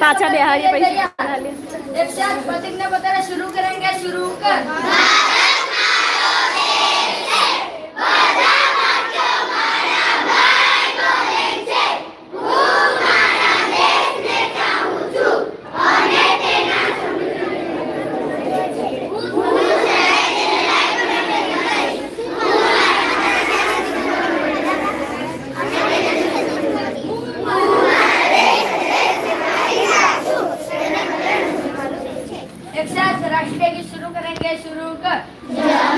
पाचा बिहारी पैसे शुरू करेंगे शुरू कर। एक साथ राष्ट्रीय गीत शुरू करेंगे शुरू कर.